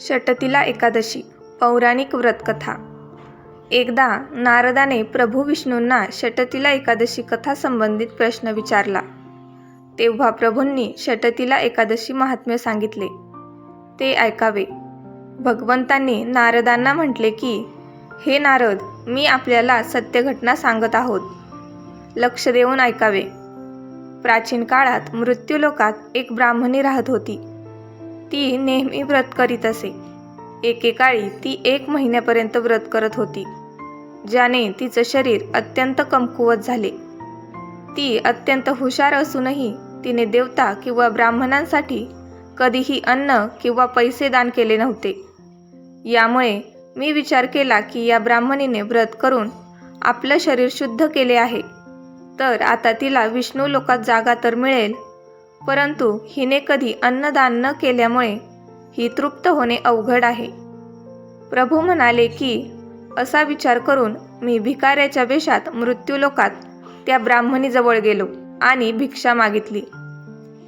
षटतिला एकादशी पौराणिक व्रतकथा. एकदा नारदाने प्रभू विष्णूंना षटतिला एकादशी कथा संबंधित प्रश्न विचारला. तेव्हा प्रभूंनी षटतिला एकादशी महात्म्य सांगितले. ते ऐकावे. भगवंतांनी नारदांना म्हटले की हे नारद मी आपल्याला सत्यघटना सांगत आहोत. लक्ष देऊन ऐकावे. प्राचीन काळात मृत्यूलोकात एक ब्राह्मणी राहत होती. ती नेहमी व्रत करीत असे. एकेकाळी ती एक महिन्यापर्यंत व्रत करत होती ज्याने तिचं शरीर अत्यंत कमकुवत झाले. ती अत्यंत हुशार असूनही तिने देवता किंवा ब्राह्मणांसाठी कधीही अन्न किंवा पैसे दान केले नव्हते. यामुळे मी विचार केला की या ब्राह्मणीने व्रत करून आपलं शरीर शुद्ध केले आहे. तर आता तिला विष्णू लोकात जागा तर मिळेल परंतु हिने कधी अन्नदान न केल्यामुळे ही तृप्त होणे अवघड आहे. प्रभू म्हणाले की असा विचार करून मी भिकाऱ्याच्या वेशात मृत्यूलोकात त्या ब्राह्मणीजवळ गेलो आणि भिक्षा मागितली.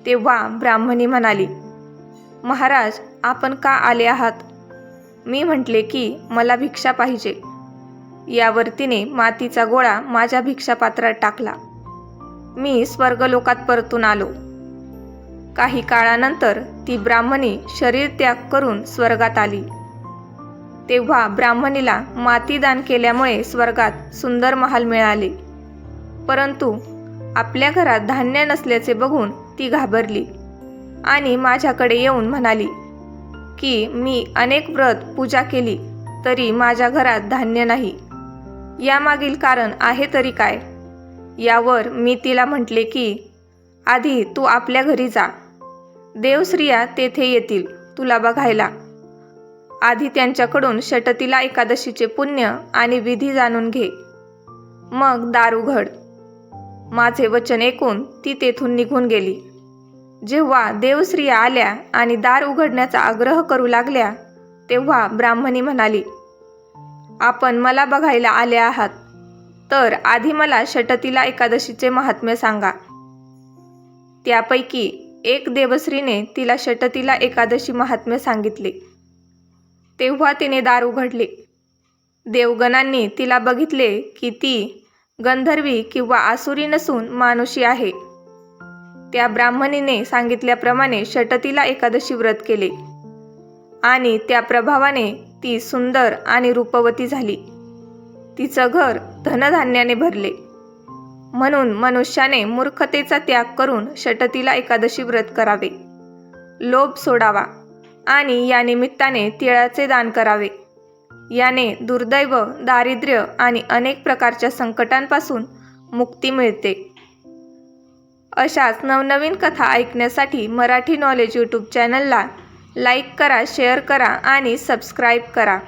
तेव्हा ब्राह्मणी म्हणाली महाराज आपण का आले आहात? मी म्हटले की मला भिक्षा पाहिजे. यावर तिने मातीचा गोळा माझ्या भिक्षापात्रात टाकला. मी स्वर्गलोकात परतून आलो. काही काळानंतर ती ब्राह्मणी शरीर त्याग करून स्वर्गात आली. तेव्हा ब्राह्मणीला माती दान केल्यामुळे स्वर्गात सुंदर महाल मिळाले. परंतु आपल्या घरात धान्य नसल्याचे बघून ती घाबरली आणि माझ्याकडे येऊन म्हणाली की मी अनेक व्रत पूजा केली तरी माझ्या घरात धान्य नाही. यामागील कारण आहे तरी काय? यावर मी तिला म्हटले की आधी तू आपल्या घरी जा. देवस्त्रिया तेथे येतील तुला बघायला. आधी त्यांच्याकडून षटतीला एकादशीचे पुण्य आणि विधी जाणून घे. मग दार उघड. माझे वचन ऐकून ती तेथून निघून गेली. जेव्हा देवस्त्रिया आल्या आणि दार उघडण्याचा आग्रह करू लागल्या तेव्हा ब्राह्मणी म्हणाली आपण मला बघायला आले आहात. तर आधी मला षटतीला एकादशीचे महात्म्य सांगा. त्यापैकी एक देवश्रीने तिला षटतिला एकादशी महात्म्य सांगितले. तेव्हा तिने दार उघडले. देवगणांनी तिला बघितले की ती गंधर्वी किंवा आसुरी नसून मानुषी आहे. त्या ब्राह्मणीने सांगितल्याप्रमाणे षटतीला एकादशी व्रत केले. आणि त्या प्रभावाने ती सुंदर आणि रूपवती झाली. तिचं घर धनधान्याने भरले. म्हणून मनुष्याने मूर्खतेचा त्याग करून षटतीला एकादशी व्रत करावे. लोभ सोडावा आणि या निमित्ताने तिळाचे दान करावे. याने दुर्दैव दारिद्र्य आणि अनेक प्रकारच्या संकटांपासून मुक्ती मिळते. अशाच नवनवीन कथा ऐकण्यासाठी मराठी नॉलेज यूट्यूब चॅनलला लाईक करा शेअर करा आणि सबस्क्राईब करा.